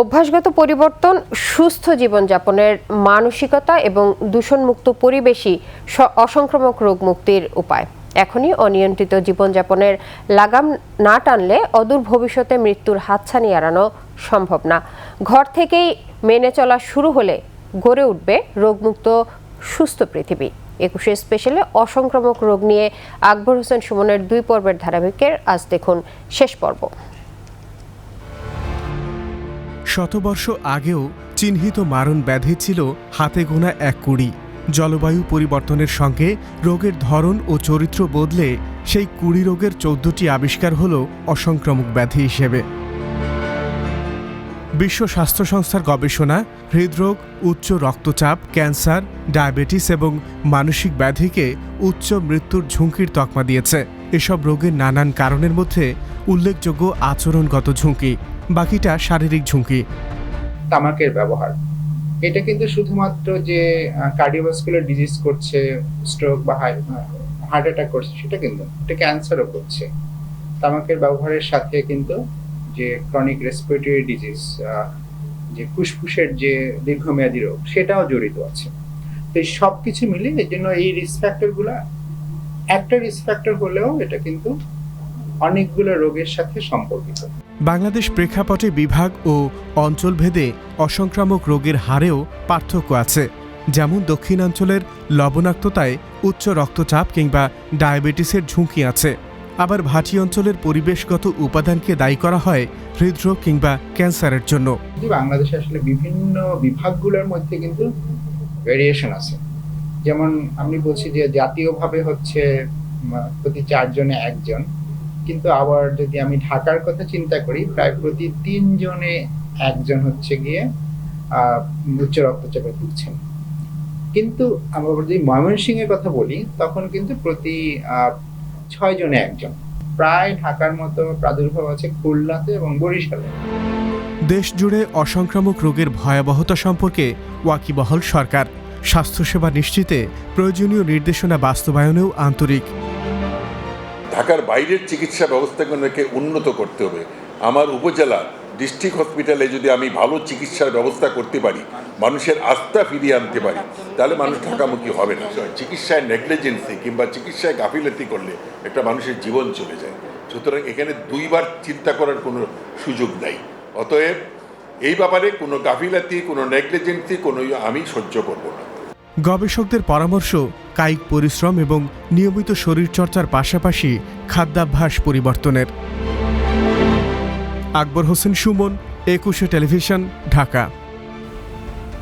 অভ্যাসগত পরিবর্তন, সুস্থ জীবনযাপনের মানসিকতা এবং দূষণমুক্ত পরিবেশই অসংক্রামক রোগ মুক্তির উপায়। এখনই অনিয়ন্ত্রিত জীবনযাপনের লাগাম না টানলে অদূর ভবিষ্যতে মৃত্যুর হাতছানি এড়ানো সম্ভব না। ঘর থেকেই মেনে চলা শুরু হলে গড়ে উঠবে রোগমুক্ত, সুস্থ পৃথিবী। একুশে স্পেশালে অসংক্রামক রোগ নিয়ে আকবর হোসেন সুমনের দুই পর্বের ধারাবাহিকের আজ দেখুন শেষ পর্ব। শতবর্ষ আগেও চিহ্নিত মারণ ব্যাধি ছিল হাতে গোনা এক কুড়ি। জলবায়ু পরিবর্তনের সঙ্গে রোগের ধরন ও চরিত্র বদলে সেই কুড়ি রোগের চোদ্দটি আবিষ্কার হল অসংক্রামক ব্যাধি হিসেবে। বিশ্ব স্বাস্থ্য সংস্থার গবেষণা হৃদরোগ, উচ্চ রক্তচাপ, ক্যান্সার, ডায়াবেটিস এবং মানসিক ব্যাধিকে উচ্চ মৃত্যুর ঝুঁকির তকমা দিয়েছে। এসব রোগের নানান কারণের মধ্যে উল্লেখযোগ্য আচরণগত ঝুঁকি, বাকিটা শারীরিক ঝুঁকি। তামাকের ব্যবহার। এটা কিন্তু শুধুমাত্র যে কার্ডিওভাস্কুলার ডিজিজ করছে স্ট্রোক বা হার্ট অ্যাটাক করছে, সেটা কিন্তু এটা ক্যান্সারও করছে। তামাকের ব্যবহারের সাথে কিন্তু যে ক্রনিক রেসপিরেটরি ডিজিজ যে ফুসফুসের যে দীর্ঘমেয়াদী রোগ, সেটাও জড়িত আছে। তো এই সব কিছু মিলে এর জন্য এই রিস্ক ফ্যাক্টরগুলো একটা রিস্ক ফ্যাক্টর হলেও এটা কিন্তু অনেকগুলো রোগের সাথে সম্পর্কিত। বাংলাদেশ প্রেক্ষাপটে বিভাগ ও অঞ্চলভেদে অসংক্রামক রোগের হারেও পার্থক্য আছে। যেমন দক্ষিণাঞ্চলের লবণাক্ততায় উচ্চ রক্তচাপ কিংবা ডায়াবেটিসের ঝুঁকি আছে। আবার ভাটি অঞ্চলের পরিবেশগত উপাদানকে দায়ী করা হয় হৃদরোগ কিংবা ক্যান্সারের জন্য। বাংলাদেশে আসলে বিভিন্ন বিভাগগুলোর মধ্যে কিন্তু ভেরিয়েশন আছে। যেমন আমি বলছি যে জাতীয়ভাবে হচ্ছে প্রতি চারজনে একজন। কিন্তু আবার যদি আমি ঢাকার কথা চিন্তা করি, প্রায় প্রতি তিনজনে একজন হচ্ছে গিয়ে উচ্চ রক্তচাপে ভুগছেন। কিন্তু আমরা যদি ময়মনসিংহ এর কথা বলি, তখন কিন্তু প্রতি ছয় জনে একজন। প্রায় ঢাকার মতো প্রাদুর্ভাব আছে খুলনাতে এবং বরিশালে। দেশ জুড়ে অসংক্রামক রোগের ভয়াবহতা সম্পর্কে ওয়াকিবহল সরকার। স্বাস্থ্যসেবা নিশ্চিতে প্রয়োজনীয় নির্দেশনা বাস্তবায়নেও আন্তরিক। ঢাকার বাইরের চিকিৎসা ব্যবস্থাগুলোকে উন্নত করতে হবে। আমার উপজেলা ডিস্ট্রিক্ট হসপিটালে যদি আমি ভালো চিকিৎসার ব্যবস্থা করতে পারি, মানুষের আস্থা ফিরিয়ে আনতে পারি, তাহলে মানুষ ঢাকামুখী হবে না। চিকিৎসায় নেগলিজেন্সি কিংবা চিকিৎসায় গাফিলতি করলে একটা মানুষের জীবন চলে যায়। সুতরাং এখানে দুইবার চিন্তা করার কোনো সুযোগ নেই। অতএব এই ব্যাপারে কোনো গাফিলাতি, কোনো নেগলিজেন্সি, কোনো আমি সহ্য করব না। গবেষকদের পরামর্শ, কায়িক পরিশ্রম এবং নিয়মিত শরীরচর্চার পাশাপাশি খাদ্যাভ্যাস পরিবর্তনের। আকবর হোসেন সুমন, একুশে টেলিভিশন, ঢাকা।